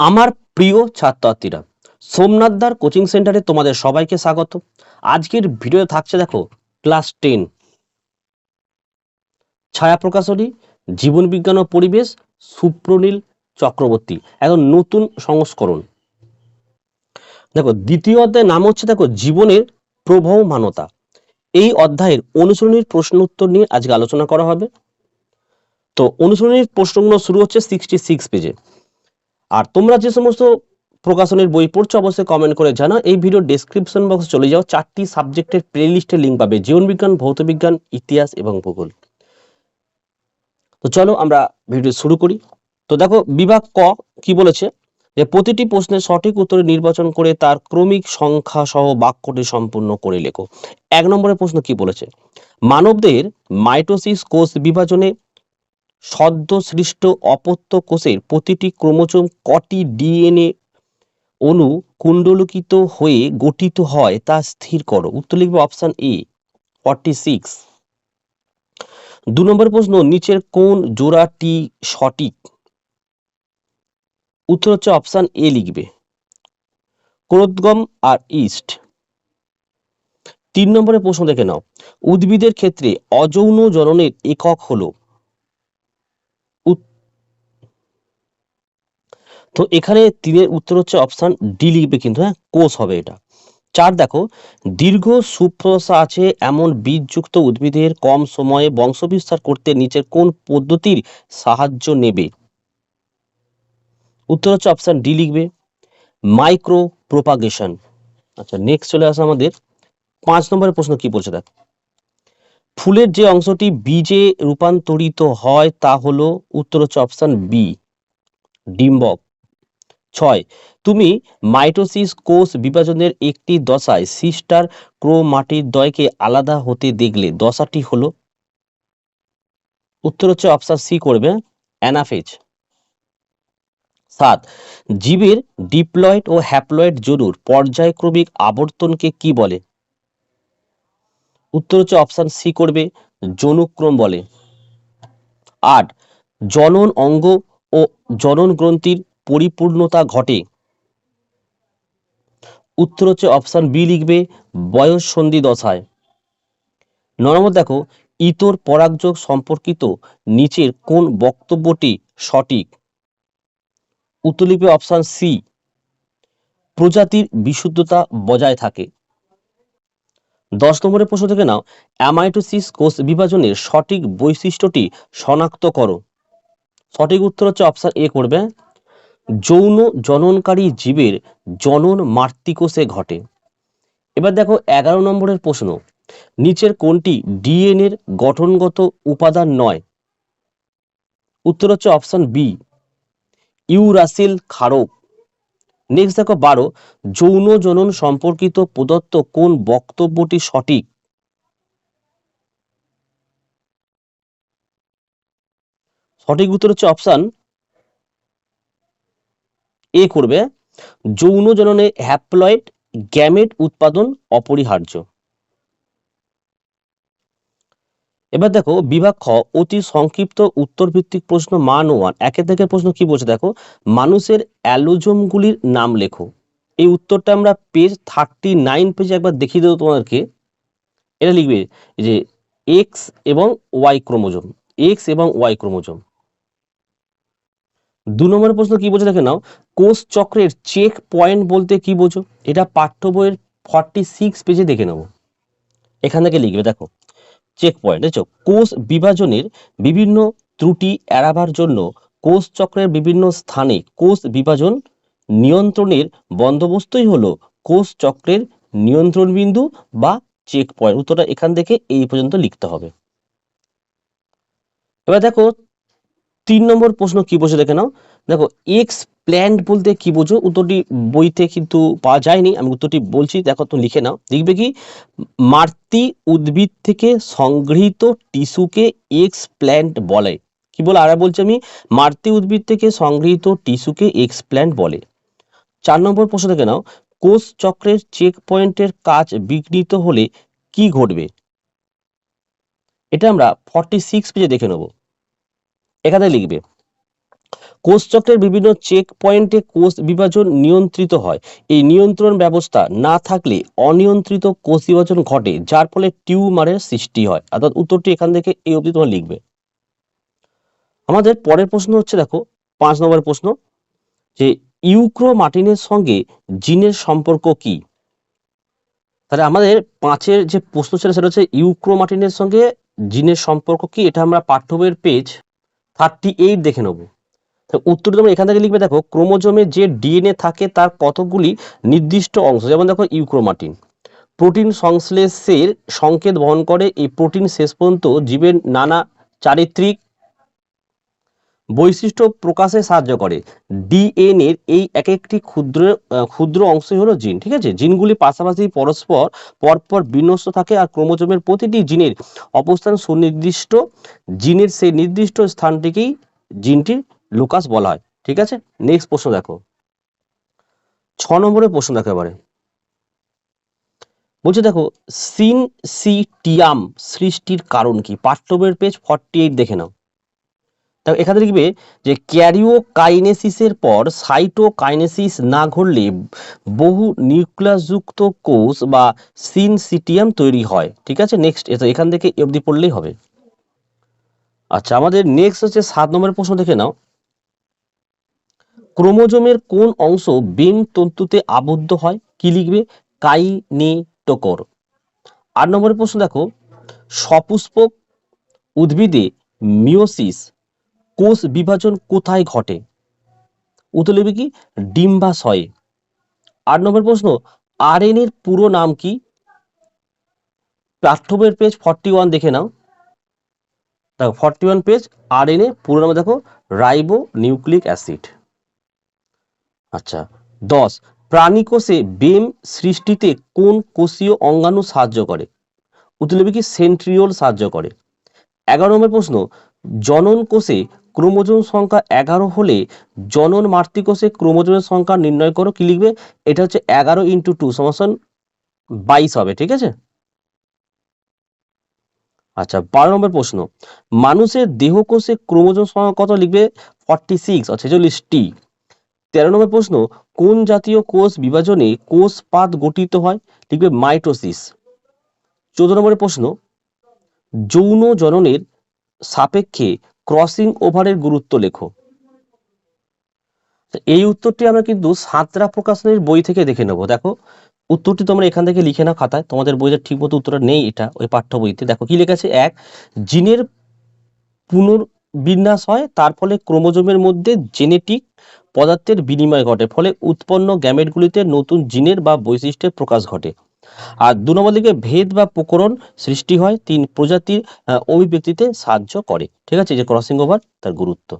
আমার প্রিয় ছাত্রছাত্রীরা সোমনাথদার কোচিং সেন্টারে তোমাদের সবাইকে স্বাগত। আজকের ভিডিও থাকছে দেখো, ক্লাস টেন। ছায়া প্রকাশনী, জীবন বিজ্ঞান ও পরিবেশ, সুপ্রনীল চক্রবর্তী, একদম নতুন সংস্করণ। দেখো, দ্বিতীয় অধ্যায়ের নাম হচ্ছে দেখো, জীবনের প্রবহমানতা। এই অধ্যায়ের অনুসরণীর প্রশ্ন উত্তর নিয়ে আজকে আলোচনা করা হবে। তো অনুসরণীর প্রশ্নগুলো শুরু হচ্ছে সিক্সটি সিক্স পেজে আর তোমরা যে সমস্ত প্রকাশনের বই পড়ছো, অবশ্যই কমেন্ট করে জানা এই ভিডিও ডেসক্রিপশন বক্সে চলে যাও। চারটি সাবজেক্টের প্লে লিস্টের লিঙ্ক পাবে। জীবনবিজ্ঞান ভৌতবিজ্ঞান ইতিহাস এবং ভূগোল। তো চলো আমরা ভিডিও শুরু করি। তো দেখো, বিভাগ ক কি বলেছে? যে প্রতিটি প্রশ্নের সঠিক উত্তরে নির্বাচন করে তার ক্রমিক সংখ্যা সহ বাক্যটি সম্পূর্ণ করে লেখো। এক নম্বরের প্রশ্ন কি বলেছে? মানবদের মাইটোসিস কোষ বিভাজনে সদ্য সৃষ্ট অপত্য কোষের প্রতিটি ক্রোমোজোম কটি ডিএনএ অণু কুণ্ডলিকিত হয়ে গঠিত হয় তা স্থির করো। উত্তর লিখবে অপশন এ, ফর্টি সিক্স। দু নম্বর প্রশ্ন, নিচের কোন জোড়াটি সঠিক? উত্তর হচ্ছে অপশন এ লিখবে ক্রোদগম আর ইস্ট। তিন নম্বরের প্রশ্ন দেখে নাও, উদ্ভিদের ক্ষেত্রে অযৌন জননের একক হলো তো এখানে তিনের উত্তর হচ্ছে অপশন ডি লিখবে কিন্তু হ্যাঁ কোষ হবে এটা। চার দেখো, দীর্ঘ সুপ্রসা আছে এমন বীজযুক্ত উদ্ভিদের কম সময়ে বংশবিস্তার করতে নিচের কোন পদ্ধতির সাহায্য নেবে? উত্তর হচ্ছে অপশন ডি লিখবে মাইক্রো প্রোপাগেশন আচ্ছা নেক্সট চলে আসে আমাদের, পাঁচ নম্বরের প্রশ্ন কি বলছে দেখ। ফুলের যে অংশটি বীজে রূপান্তরিত হয় তা হলো, উত্তর হচ্ছে অপশন বি ডিম্বক। ছয়। তুমি মাইটোসিস কোষ বিভাজনের একটি দশায় সিস্টার ক্রোমাটির দয়কে আলাদা হতে দেখলে দশাটি হলো। উত্তর হচ্ছে অপশন সি করবে, অ্যানাফেজ। সাত, জীবের ডিপ্লয়েড ও হ্যাপ্লয়েড জরুর পর্যায়ক্রমিক আবর্তনকে কি বলে? উত্তর হচ্ছে অপশন সি করবে জনুক্রম বলে। আট, জনন অঙ্গ ও জনন গ্রন্থির পরিপূর্ণতা ঘটে। উত্তর হচ্ছে অপশন বি লিখবে, বয়স সন্ধি দশায়। ন দেখো, ইতর পরাগযোগ সম্পর্কিত নিচের কোন বক্তব্যটি সঠিক? উত্তর লিখবে অপশন সি প্রজাতির বিশুদ্ধতা বজায় থাকে। দশ নম্বরের প্রশ্ন থেকে নাও অ্যামাইটোসিস কোষ বিভাজনের সঠিক বৈশিষ্ট্যটি শনাক্ত করো। সঠিক উত্তর হচ্ছে অপশন এ করবে। যৌন জননকারী জীবের জনন মাতৃকোষে ঘটে। এবার দেখো এগারো নম্বরের প্রশ্ন। নিচের কোনটি ডিএনএর গঠনগত উপাদান নয়? উত্তর হচ্ছে অপশন বি, ইউরাসিল ক্ষারক। নেক্সট দেখো বারো, যৌন জনন সম্পর্কিত প্রদত্ত কোন বক্তব্যটি সঠিক? সঠিক উত্তর হচ্ছে অপশন এ করবে, যৌন জননে হ্যাপ্লয়েড গ্যামেট উৎপাদন অপরিহার্য। এবার দেখো, বিভাগ খ, অতি সংক্ষিপ্ত উত্তর ভিত্তিক প্রশ্ন মান ওয়ান একের থেকে প্রশ্ন কি বলছে দেখো? মানুষের অ্যালোজোমগুলির নাম লেখো। এই উত্তরটা আমরা পেজ থার্টি নাইন পেজে একবার দেখিয়ে দেবো তোমাদেরকে। এটা লিখবে যে এক্স এবং ওয়াই ক্রোমোজোম। এক্স এবং ওয়াই ক্রোমোজোম। দু নম্বরের প্রশ্ন কি বলছে দেখে নাও। কোষ চক্রের চেক পয়েন্ট বলতে কি বোঝো? এটা পাঠ্য বইয়ের ফর্টি সিক্স পেজে দেখে নেব। এখান থেকে লিখবে, দেখো। চেক পয়েন্ট দেখছ? কোষ বিভাজনের বিভিন্ন ত্রুটি এড়াবার জন্য কোষ চক্রের বিভিন্ন স্থানে কোষ বিভাজন নিয়ন্ত্রণের বন্দোবস্তই হলো কোষ চক্রের নিয়ন্ত্রণ বিন্দু বা চেক পয়েন্ট উত্তরটা এখান থেকে এই পর্যন্ত লিখতে হবে। এবার দেখো তিন নম্বর প্রশ্ন কি বসে দেখে নাও। দেখো এক্স প্ল্যান্ট বলতে কি বোঝো? উত্তরটি বইতে কিন্তু পাওয়া যায়নি, আমি উত্তরটি বলছি, দেখো তুমি লিখে নাও। দেখবে কি? মাতৃ উদ্ভিদ থেকে সংগৃহীত টিস্যুকে এক্স প্ল্যান্ট বলে। কি বলে? আর বলছি আমি মাতৃ উদ্ভিদ থেকে সংগৃহীত টিস্যুকে এক্স প্ল্যান্ট বলে। চার নম্বর প্রশ্ন দেখে নাও। কোষ চক্রের চেক পয়েন্টের কাজ বিঘ্নিত হলে কি ঘটবে? এটা আমরা ফর্টি সিক্স পেজে দেখে নেব। এখানে লিখবে কোষচক্রের বিভিন্ন চেক পয়েন্টে কোষ বিভাজন নিয়ন্ত্রিত হয়। এই নিয়ন্ত্রণ ব্যবস্থা না থাকলে অনিয়ন্ত্রিত কোষ বিভাজন ঘটে, যার ফলে টিউমারের সৃষ্টি হয়। অর্থাৎ উত্তরটি এখান থেকে এই অবধি তোমার লিখবে। আমাদের পরের প্রশ্ন হচ্ছে, দেখো, পাঁচ নম্বর প্রশ্ন, যে ইউক্রোমাটিনের সঙ্গে জিনের সম্পর্ক কি? তাহলে আমাদের পাঁচের যে প্রশ্ন ছিল, সেটা হচ্ছে ইউক্রোমাটিনের সঙ্গে জিনের সম্পর্ক কি? এটা আমরা পাঠ্য বইয়ের পেজ থার্টি এইট দেখে নেব। উত্তর তোমরা এখান থেকে লিখবে, দেখো, ক্রোমোজোমে যে ডিএনএ থাকে, তার কতগুলি নির্দিষ্ট অংশ, যেমন দেখো, ইউক্রোমাটিন। প্রোটিন সংশ্লেষের সংকেত বহন করে, এই প্রোটিন শেষ পর্যন্ত জীবের নানা চারিত্রিক বৈশিষ্ট্য প্রকাশে সাহায্য করে। ডিএনএর এই এক একটি ক্ষুদ্র ক্ষুদ্র অংশই হলো জিন, ঠিক আছে? জিনগুলি পাশাপাশি পরস্পর, পরপর বিন্যস্ত থাকে আর ক্রোমোজোমের প্রতিটি জিনের অবস্থান সুনির্দিষ্ট। জিনের সেই নির্দিষ্ট স্থানটিকেই জিনটির লোকাস বলা হয়, ঠিক আছে? নেক্সট প্রশ্ন দেখো। ছ নম্বরের প্রশ্ন দেখো এবারে। বলছে দেখো, সিনসিটিয়াম সৃষ্টির কারণ কি? পাঠ্যবইয়ের পেজ ফর্টি এইট দেখে নাও। এখানে লিখবে যে ক্যারিওকাইনেসিসের পর সাইটোকাইনেসিস না ঘটলে বহু নিউক্লিয়াসযুক্ত কোষ বা সিনসিটিয়াম তৈরি হয়। ঠিক আছে? নেক্সট এখান থেকে অবধি পড়লেই হবে। আচ্ছা আমাদের নেক্সট হচ্ছে সাত নম্বরের প্রশ্ন দেখে নাও। ক্রোমোজোমের কোন অংশ বেম তন্তুতে আবদ্ধ হয়? কি লিখবে? কাইনেটোকর। আট নম্বরের প্রশ্ন দেখো। সপুষ্পক উদ্ভিদে মিওসিস কোষ বিভাজন কোথায় ঘটে? উত্তর লিখবে কি? ডিম্বাশয়ে। আট নম্বর প্রশ্ন, আরএনএ এর পুরো নাম কি? পাঠ্যবইয়ের পেজ ফর্টি ওয়ান দেখে নাও। দেখো ফর্টি ওয়ান পেজ, আরএনএ পুরো নাম দেখো রাইবো নিউক্লিক অ্যাসিড। আচ্ছা দশ প্রাণী কোষে বেম সৃষ্টিতে কোন কোষীয় অঙ্গাণু সাহায্য করে? উত্তর কি, সেন্ট্রিওল সাহায্য করে। এগারো নম্বর প্রশ্ন, জনন কোষে ক্রোমোজোম সংখ্যা এগারো হলে জনন মাতৃকোষে ক্রোমোজোমের সংখ্যা নির্ণয় করো, কি লিখবে? এটা হচ্ছে এগারো ইন্টু টু সমাসন বাইশ হবে, ঠিক আছে? আচ্ছা বারো নম্বর প্রশ্ন। মানুষের দেহকোষে ক্রোমোজোম সংখ্যা কত লিখবে? ফর্টি সিক্স ছেচল্লিশ টি তেরো নম্বর প্রশ্ন, কোন জাতীয় কোষ বিভাজনে কোষ পাত গঠিত হয়? লিখবে মাইটোসিস। চোদ্দ নম্বরের প্রশ্ন, যৌন জননের সাপেক্ষে ক্রসিং ওভারের গুরুত্ব লেখো। এই উত্তরটি আমরা কিন্তু সাতরা প্রকাশনের বই থেকে দেখে নেব। দেখো, উত্তরটি তোমরা এখান থেকে লিখে নাও খাতায়। তোমাদের বইতে ঠিক মতো উত্তরটা নেই এটা ওই পাঠ্য বইতে দেখো, কি লেখা আছে? এক, জিনের পুনর্বিন্যাস হয়, তার ফলে ক্রোমোজোমের মধ্যে জেনেটিক পদার্থের বিনিময় ঘটে, ফলে উৎপন্ন গ্যামেটগুলিতে নতুন জিনের বা বৈশিষ্ট্যের প্রকাশ ঘটে। আর দু নম্বর দিকে ভেদ বা প্রকরণ সৃষ্টি হয়, তিন প্রজাতির অভিব্যক্তিতে সাহায্য করে। ঠিক আছে? যে ক্রসিং ওভার তার গুরুত্ব।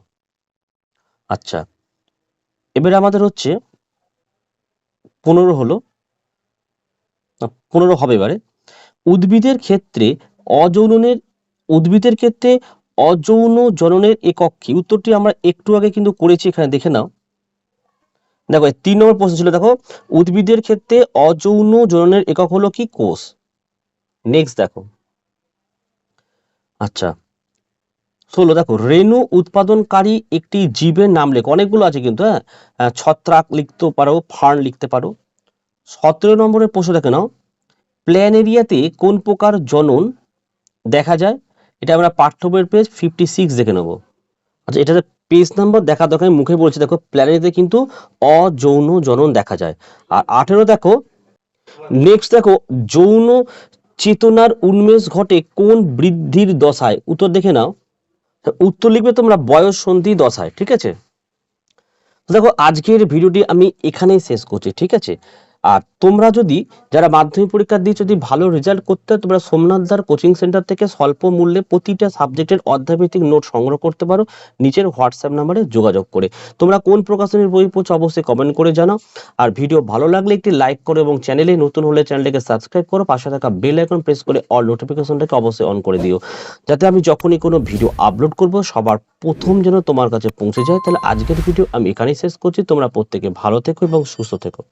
আচ্ছা এবারে আমাদের হচ্ছে পনেরো হলো। পনেরো হবে এবারে। উদ্ভিদের ক্ষেত্রে অযৌনের উদ্ভিদের ক্ষেত্রে অযৌন জননের একক কি উত্তরটি আমরা একটু আগে কিন্তু করেছি, এখানে দেখে নাও। দেখো তিন নম্বর প্রশ্ন ছিল, দেখো, উদ্ভিদের ক্ষেত্রে অযৌন জননের একক হলো কি? কোষ। নেক্সট দেখো। আচ্ছা ষোলো, দেখো, রেণু উৎপাদনকারী একটি জীবের নাম লেখো। অনেকগুলো আছে কিন্তু হ্যাঁ? ছত্রাক লিখতে পারো, ফার্ন লিখতে পারো। সতেরো নম্বরের প্রশ্ন দেখে নাও। প্ল্যানেরিয়াতে কোন প্রকার জনন দেখা যায়? এটা আমরা পাঠ্য বইয়ের পেজ ফিফটি সিক্স দেখে নেব। আচ্ছা এটাতে পেজ নাম্বার দেখা দরকার মুখে বলছি, দেখো প্ল্যানেরিয়াতে কিন্তু অযৌন জনন দেখা যায়। আর আঠেরো দেখো নেক্সট দেখো, যৌন চেতনার উন্মেষ ঘটে কোন বৃদ্ধির দশায়? উত্তর দেখে নাও। উত্তর লিখবে তোমরা বয়স, সন্ধি, দশায়, ঠিক আছে? দেখো, আজকের ভিডিওটি আমি এখানেই শেষ করছি, ঠিক আছে? আর তোমরা যদি যারা মাধ্যমিক পরীক্ষা দিয়ে যদি ভালো রেজাল্ট করতে তোমরা সোমনাথ দার কোচিং সেন্টার থেকে স্বল্প মূল্যে প্রতিটা সাবজেক্টের অধ্যায়ভিত্তিক নোট সংগ্রহ করতে পারো। নিচের হোয়াটসঅ্যাপ নাম্বারে যোগাযোগ করে। তোমরা কোন প্রকাশনের বই পড়ছো অবশ্যই কমেন্ট করে জানাও। আর ভিডিও ভালো লাগলে একটি লাইক করো এবং চ্যানেলে নতুন হলে চ্যানেলটিকে সাবস্ক্রাইব করো। পাশে থাকা বেল আইকন প্রেস করে অল নোটিফিকেশনটাকে অবশ্যই অন করে দিও। যাতে আমি যখনই কোনো ভিডিও আপলোড করব, সবার প্রথম যেন তোমার কাছে পৌঁছে যায়। তাহলে আজকের ভিডিও আমি এখানেই শেষ করছি। তোমরা প্রত্যেকে ভালো থেকো এবং সুস্থ থেকো।